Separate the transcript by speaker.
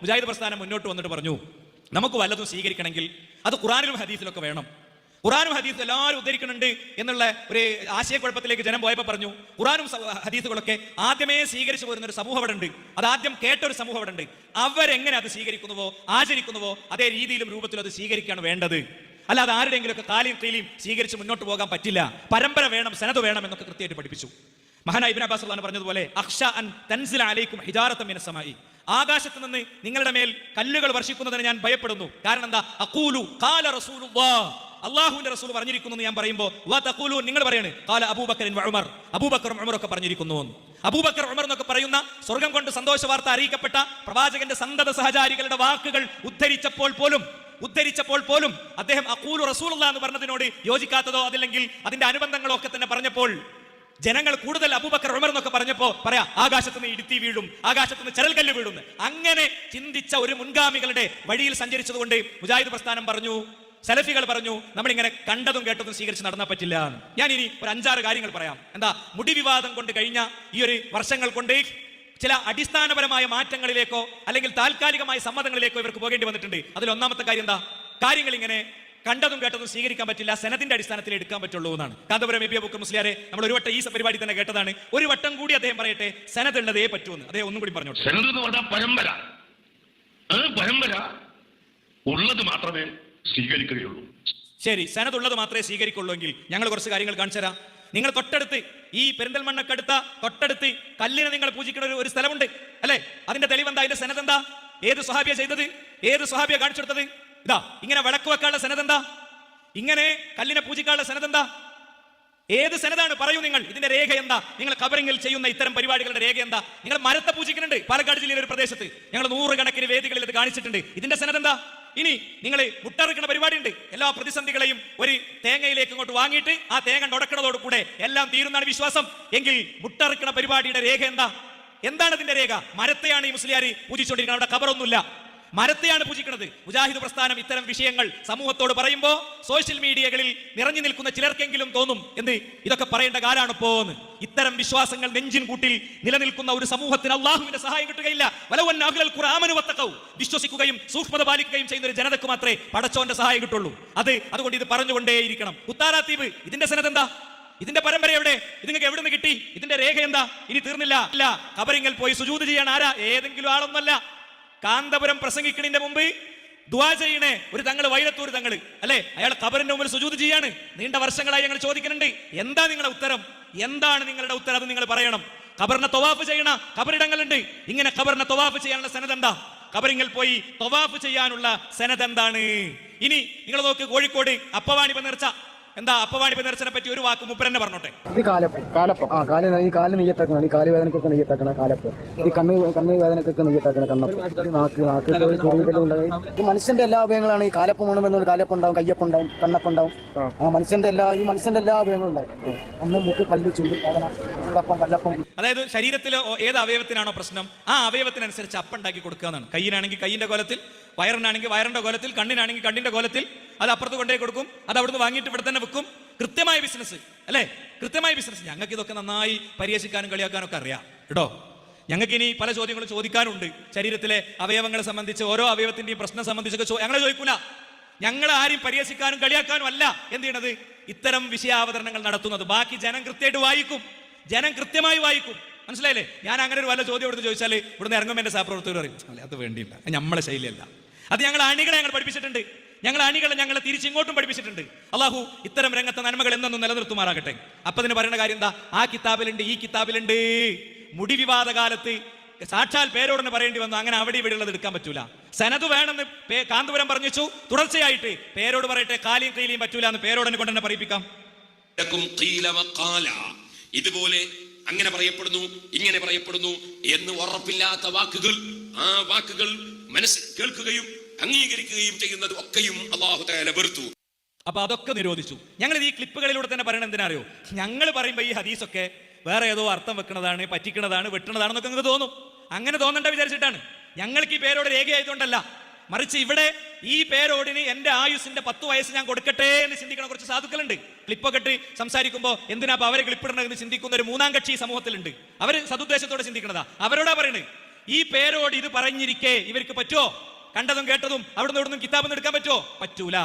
Speaker 1: മുജാഹിദ് പ്രസ്ഥാനം മുന്നോട്ട് വന്നിട്ട് പറഞ്ഞു നമുക്ക് വല്ലതും സ്വീകരിക്കണമെങ്കിൽ അത് ഖുറാനിലും ഹദീസിലൊക്കെ വേണം. ഖുറാനും ഹദീസും എല്ലാവരും ഉദ്ധരിക്കുന്നുണ്ട് എന്നുള്ള ഒരു ആശയക്കുഴപ്പത്തിലേക്ക് ജനം പോയപ്പോൾ പറഞ്ഞു ഖുറാനും ഹദീസുകളൊക്കെ ആദ്യമേ സ്വീകരിച്ചു പോരുന്ന ഒരു സമൂഹം അവിടെ ഉണ്ട്. അത് ആദ്യം കേട്ട ഒരു സമൂഹം അവിടെ ഉണ്ട്. അവരെങ്ങനെ അത് സ്വീകരിക്കുന്നുവോ ആചരിക്കുന്നുവോ അതേ രീതിയിലും രൂപത്തിലും അത് സ്വീകരിക്കുകയാണ് വേണ്ടത്. അല്ലാതെ ആരുടെയെങ്കിലുമൊക്കെ കാലിയും കീലിയും സ്വീകരിച്ച് മുന്നോട്ട് പോകാൻ പറ്റില്ല. പരമ്പര വേണം സനത് വേണം എന്നൊക്കെ കൃത്യമായിട്ട് പഠിപ്പിച്ചു. മഹാനായ ഇബിൻ അബ്ബാസ് അള്ളഹാൻ പറഞ്ഞതുപോലെ അക്ഷ അൻ തൻസിൽ അലൈക്കും ഹിജാറത്തം സമായി ആകാശത്ത് നിന്ന് നിങ്ങളുടെ മേൽ കല്ലുകൾ വർഷിക്കുന്നതിന് ഞാൻ ഭയപ്പെടുന്നു. കാരണം എന്താ? ഖാല റസൂലുള്ളാഹ് അള്ളാഹുവിന്റെ റസൂൽ പറഞ്ഞിരിക്കുന്നു ഞാൻ പറയുമ്പോൾ വാ തക്കൂലു നിങ്ങൾ പറയാണ്. കാല അബൂബക്കറിൻ ഉമർ. അബൂബക്കറും ഒക്കെ പറഞ്ഞിരിക്കുന്നു. അബൂബക്കർ ഉമർ എന്നൊക്കെ പറയുന്ന സ്വർഗം കൊണ്ട് സന്തോഷ വാർത്ത അറിയിക്കപ്പെട്ട പ്രവാചകന്റെ സന്തത സഹചാരികളുടെ വാക്കുകൾ ഉദ്ധരിച്ചപ്പോൾ പോലും ഉദ്ധരിച്ചപ്പോൾ പോലും അദ്ദേഹം അക്കൂലു റസൂൽ എന്ന് പറഞ്ഞതിനോട് യോജിക്കാത്തതോ അതില്ലെങ്കിൽ അതിന്റെ അനുബന്ധങ്ങളോ ഒക്കെ തന്നെ പറഞ്ഞപ്പോൾ ജനങ്ങൾ കൂടുതൽ അബൂബക്കർ ഉമർ എന്നൊക്കെ പറഞ്ഞപ്പോ പറയാ ആകാശത്തുനിന്ന് ഇടുത്തി വീഴും ആകാശത്തുനിന്ന് ചെരൽകല്ല് വീഴും അങ്ങനെ ചിന്തിച്ച ഒരു മുൻഗാമികളുടെ വഴിയിൽ സഞ്ചരിച്ചതുകൊണ്ട് മുജാഹിദ് പ്രസ്ഥാനം പറഞ്ഞു സലഫികൾ പറഞ്ഞു നമ്മളിങ്ങനെ കണ്ടതും കേട്ടതും സ്വീകരിച്ച് നടന്നാൽ പറ്റില്ല ഞാൻ ഇനി ഒരു അഞ്ചാറ് കാര്യങ്ങൾ പറയാം. എന്താ മുടി വിവാദം കൊണ്ട് കഴിഞ്ഞ ഈ ഒരു വർഷങ്ങൾ കൊണ്ട് ചില അടിസ്ഥാനപരമായ മാറ്റങ്ങളിലേക്കോ അല്ലെങ്കിൽ താൽക്കാലികമായ സമ്മതങ്ങളിലേക്കോ ഇവർക്ക് പോകേണ്ടി വന്നിട്ടുണ്ട്. അതിൽ ഒന്നാമത്തെ കാര്യം എന്താ കാര്യങ്ങൾ ഇങ്ങനെ കണ്ടതും കേട്ടതും സ്വീകരിക്കാൻ പറ്റില്ല. സെനത്തിന്റെ അടിസ്ഥാനത്തിൽ എടുക്കാൻ പറ്റുള്ളൂ എന്നാണ്. കാന്തപുരം എബിയ ബുക്ക് മുസ്ലിയാരെ നമ്മൾ ഒരു വട്ടം ഈ പരിപാടി തന്നെ കേട്ടതാണ്. ഒരു വട്ടം കൂടി അദ്ദേഹം പറയട്ടെ സെനത് ഉള്ളതേ പറ്റൂന്ന്. അദ്ദേഹം ഒന്നും കൂടി
Speaker 2: പറഞ്ഞു പരമ്പര. പരമ്പര? ഉള്ളത് മാത്രമേ സ്വീകരിക്കുകയുള്ളൂ.
Speaker 1: ശരി സെനത് ഉള്ളത് മാത്രമേ സ്വീകരിക്കുള്ളൂ എങ്കിൽ ഞങ്ങൾ കുറച്ച് കാര്യങ്ങൾ കാണിച്ചു തരാം. നിങ്ങൾ തൊട്ടടുത്ത് ഈ പെരിന്തൽമണ്ണക്കടുത്ത തൊട്ടടുത്ത് കല്ലിനെ നിങ്ങൾ പൂജിക്കുന്ന ഒരു- സ്ഥലമുണ്ട്. അല്ലെ? അതിന്റെ തെളിവെന്താ അതിന്റെ സെനത് എന്താ? ഏത് സ്വഹാബിയ ചെയ്തത്? ഏത് സ്വഹാബിയ കാണിച്ചു കൊടുത്തത്? ഇതാ ഇങ്ങനെ വിളക്ക് വെക്കാനുള്ള സെനത് എന്താ ഇങ്ങനെ കല്ലിനെ പൂജിക്കാനുള്ള സെനത് എന്താ ഏത് സെനതാണ്? പറയൂ നിങ്ങൾ. ഇതിന്റെ രേഖ എന്താ? നിങ്ങൾ കബറിങ്ങിൽ ചെയ്യുന്ന ഇത്തരം പരിപാടികളുടെ രേഖ എന്താ? നിങ്ങൾ മരത്തെ പൂജിക്കുന്നുണ്ട്. പാലക്കാട് ജില്ലയിലെ ഒരു പ്രദേശത്ത്. ഞങ്ങൾ നൂറുകണക്കിന് വേദികളിൽ ഇത് കാണിച്ചിട്ടുണ്ട്. ഇതിന്റെ സെനത് എന്താ ഇനി നിങ്ങൾ മുട്ടറുക്കുന്ന പരിപാടി ഉണ്ട് എല്ലാ പ്രതിസന്ധികളെയും ഒരു തേങ്ങയിലേക്ക് ഇങ്ങോട്ട് വാങ്ങിയിട്ട് ആ തേങ്ങ ഉടക്കണതോട് കൂടെ എല്ലാം തീരുന്നാണ് വിശ്വാസം. എങ്കിൽ മുട്ടറുക്കുന്ന പരിപാടിയുടെ രേഖ എന്താ? എന്താണ് ഇതിന്റെ രേഖ? മരത്തെയാണ് ഈ മുസ്ലിയാർ പൂജിച്ചുകൊണ്ടിരിക്കുന്നത് അവിടെ കബറൊന്നുമില്ല മരത്തെയാണ് പൂജിക്കുന്നത്. മുജാഹിദ് പ്രസ്ഥാനം ഇത്തരം വിഷയങ്ങൾ സമൂഹത്തോട് പറയുമ്പോൾ സോഷ്യൽ മീഡിയകളിൽ നിറഞ്ഞു നിൽക്കുന്ന ചിലർക്കെങ്കിലും തോന്നും എന്ത് ഇതൊക്കെ പറയേണ്ട കാലാണ് പോന്ന് ഇത്തരം വിശ്വാസങ്ങൾ നെഞ്ചിൻ കൂട്ടിൽ നിലനിൽക്കുന്ന ഒരു സമൂഹത്തിന് അള്ളാഹുവിന്റെ സഹായം കിട്ടുകയില്ല. വലവൻ വത്തഖൗ. വിശ്വസിക്കുകയും സൂക്ഷ്മത പാലിക്കുകയും ചെയ്യുന്ന ഒരു ജനതക്ക് മാത്രമേ പടച്ചോന്റെ സഹായം കിട്ടുള്ളൂ. അത് അതുകൊണ്ട് ഇത് പറഞ്ഞുകൊണ്ടേയിരിക്കണം. ഉത്താരാത്തീപ് ഇതിന്റെ സനത് എന്താ? ഇതിന്റെ പരമ്പര എവിടെ? ഇത് എവിടെ നിന്ന് കിട്ടി? ഇതിന്റെ രേഖ എന്താ? ഇനി തീർന്നില്ല. അല്ല കബറിങ്ങൽ പോയി സുജൂത് ചെയ്യാൻ ആരാ? ഏതെങ്കിലും ആളൊന്നല്ല. കാന്തപുരം പ്രസംഗിക്കണിന്റെ മുമ്പ് ദുവാ ചെയ്യണേ. ഒരു തങ്ങൾ വൈലത്തൂർ തങ്ങൾ. അല്ലെ? അയാൾ കബറിന്റെ മുമ്പിൽ സുജൂത് ചെയ്യാണ്. നീണ്ട വർഷങ്ങളായി ഞങ്ങൾ ചോദിക്കുന്നുണ്ട്. എന്താ നിങ്ങളുടെ ഉത്തരം? എന്താണ് നിങ്ങളുടെ ഉത്തരം അത് നിങ്ങൾ പറയണം. കബറിനെ തൊവാഫ് ചെയ്യണ ഖബറിടങ്ങളുണ്ട്. ഇങ്ങനെ കബറിനെ തൊവാഫ് ചെയ്യാനുള്ള സനത് എന്താ? പോയി തൊവാഫ് ചെയ്യാനുള്ള സനത് എന്താണ്? ഇനി നിങ്ങൾ നോക്ക് കോഴിക്കോട് അപ്പവാണി നേർച്ച. എന്താ അപ്പവാണി നേർച്ചനെ പറ്റി ഒരു വാക്ക് മുപ്പരെന്നെ പറഞ്ഞോട്ടെ?
Speaker 3: ഈ കാലപ്പം കാലപ്പം. ആ കാൽ ഈ കാൽ നെയ്യത്താക്കണം ഈ കാൽ വേദനക്കൊക്കെ നെയ്യത്താക്കണ കാലപ്പം. ഈ കണ്ണ് കണ്ണ് വേദനക്കൊക്കെ നെയ്യത്താക്കണ കണ്ണപ്പം. ഈ നാക്ക് നാക്ക് ചെറിയ ഉണ്ടായി. ഈ മനുഷ്യന്റെ എല്ലാ അവയവങ്ങളാണ് ഈ കാലപ്പം വേണമെന്നൊരു കാലപ്പം ഉണ്ടാവും കയ്യപ്പം ഉണ്ടാവും കണ്ണപ്പം ഉണ്ടാവും ആ മനുഷ്യന്റെ എല്ലാ ഈ മനുഷ്യന്റെ എല്ലാ അവയവങ്ങളും ഉണ്ടാവും. ഒന്ന് മുക്ക് കല്ല് ചുണ്ട് വേദന ചൂടപ്പം കല്ലപ്പം
Speaker 1: അതായത് ശരീരത്തിലെ ഏത് അവയവത്തിനാണോ പ്രശ്നം ആ അവയവത്തിനനുസരിച്ച് അപ്പുണ്ടാക്കി കൊടുക്കുക എന്നാണ് കയ്യിനാണെങ്കിൽ കയ്യിന്റെ കോലത്തിൽ വയറിനാണെങ്കിൽ വയറിന്റെ കോലത്തിൽ കണ്ണിനാണെങ്കിൽ കണ്ണിന്റെ കോലത്തിൽ അത് അപ്പുറത്ത് കൊണ്ടുപോയി കൊടുക്കും അത് അവിടുന്ന് വാങ്ങിയിട്ട് ഇവിടെ തന്നെ വെക്കും. കൃത്യമായ ബിസിനസ് അല്ലേ? കൃത്യമായ ബിസിനസ് ഞങ്ങൾക്ക് ഇതൊക്കെ നന്നായി പരിഹസിക്കാനും കളിയാക്കാനും ഒക്കെ അറിയാം. കേട്ടോ? ഞങ്ങൾക്ക് ഇനി പല ചോദ്യങ്ങളും ചോദിക്കാനുണ്ട്. ശരീരത്തിലെ അവയവങ്ങളെ സംബന്ധിച്ച് ഓരോ അവയവത്തിന്റെയും പ്രശ്നം സംബന്ധിച്ചൊക്കെ ഞങ്ങളെ ചോദിക്കൂല. ഞങ്ങൾ ആരും പരിഹസിക്കാനും കളിയാക്കാനും അല്ല. എന്ത് ചെയ്യണത്? ഇത്തരം വിഷയാവതരണങ്ങൾ നടത്തുന്നത്. ബാക്കി ജനം കൃത്യമായിട്ട് വായിക്കും. ജനം കൃത്യമായി വായിക്കും. മനസ്സിലായില്ലേ? ഞാൻ അങ്ങനെ ഒരു വല്ല ചോദ്യം ഇവിടുന്ന് ചോദിച്ചാൽ ഇവിടുന്ന് ഇറങ്ങുമ്പോൾ എന്റെ സഹപ്രവർത്തകർ പറയും അല്ലെ അത് വേണ്ടിയില്ല. നമ്മളെ ശൈലിയല്ല. അത് ഞങ്ങൾ അണികളെ ഞങ്ങൾ പഠിപ്പിച്ചിട്ടുണ്ട്. ഞങ്ങൾ അണികളെ ഞങ്ങളെ തിരിച്ചിങ്ങോട്ടും പഠിപ്പിച്ചിട്ടുണ്ട്. അള്ളാഹു ഇത്തരം രംഗത്തെ നന്മകൾ എന്നൊന്നും നിലനിർത്തുമാറാകട്ടെ. അപ്പൊ അതിന് പറയുന്ന കാര്യം എന്താ? ആ കിതാബിലുണ്ട് ഈ കിതാബിലുണ്ട്. മുടി വിവാദ കാലത്ത് സാക്ഷാൽ പേരോടനെ പറയേണ്ടി വന്നു അങ്ങനെ അവിടെ ഇവിടെ ഉള്ളത് എടുക്കാൻ പറ്റൂല. സനത് വേണമെന്ന് കാന്തപുരം പറഞ്ഞു വെച്ചു തുടർച്ചയായിട്ട് പേരോട് പറയട്ടെ കാലിയും കൈലിയും പറ്റൂല എന്ന് പേരോടനെ കൊണ്ട് തന്നെ പറയിപ്പിക്കാം.
Speaker 4: ഇതുപോലെ അങ്ങനെ പറയപ്പെടുന്നു ഇങ്ങനെ പറയപ്പെടുന്നു എന്ന് ഉറപ്പില്ലാത്ത വാക്കുകൾ ആ വാക്കുകൾ മനസ്സിൽ കേൾക്കുകയും അംഗീകരിക്കുകയും ചെയ്യുന്നത് ഒക്കെയും അള്ളാഹു തആല വെറുത്തു.
Speaker 1: അപ്പൊ അതൊക്കെ നിരോധിച്ചു. ഞങ്ങൾ ഈ ക്ലിപ്പുകളിലൂടെ തന്നെ പറയണത് എന്തിനാ അറിയോ ഞങ്ങൾ പറയുമ്പോൾ ഈ ഹദീസൊക്കെ വേറെ ഏതോ അർത്ഥം വെക്കുന്നതാണ് പറ്റിക്കുന്നതാണ് വെട്ടണതാണെന്നൊക്കെ നിങ്ങൾക്ക് തോന്നും. അങ്ങനെ തോന്നണ്ട വിചാരിച്ചിട്ടാണ്. ഞങ്ങൾക്ക് ഈ പേരോട് രേഖയായതുകൊണ്ടല്ല. മറിച്ച് ഇവിടെ ഈ പേരോടിന് എന്റെ ആയുസിന്റെ പത്ത് വയസ്സ് ഞാൻ കൊടുക്കട്ടെ എന്ന് ചിന്തിക്കണ കുറച്ച് സാധുക്കളുണ്ട്. ക്ലിപ്പൊക്കെ ഇട്ട് സംസാരിക്കുമ്പോൾ എന്തിനാ അവരെ ക്ലിപ്പിടണമെന്ന് ചിന്തിക്കുന്ന ഒരു മൂന്നാം കക്ഷി സമൂഹത്തിലുണ്ട്. അവർ സതുദ്ദേശത്തോടെ ചിന്തിക്കണതാ. അവരോടാ പറയുന്നത് ഈ പേരോട് ഇത് പറഞ്ഞിരിക്കേ. ഇവർക്ക് പറ്റുമോ കണ്ടതും കേട്ടതും അവിടുന്ന് ഇവിടുന്ന് കിതാബ് എടുക്കാൻ പറ്റുമോ? പറ്റൂല.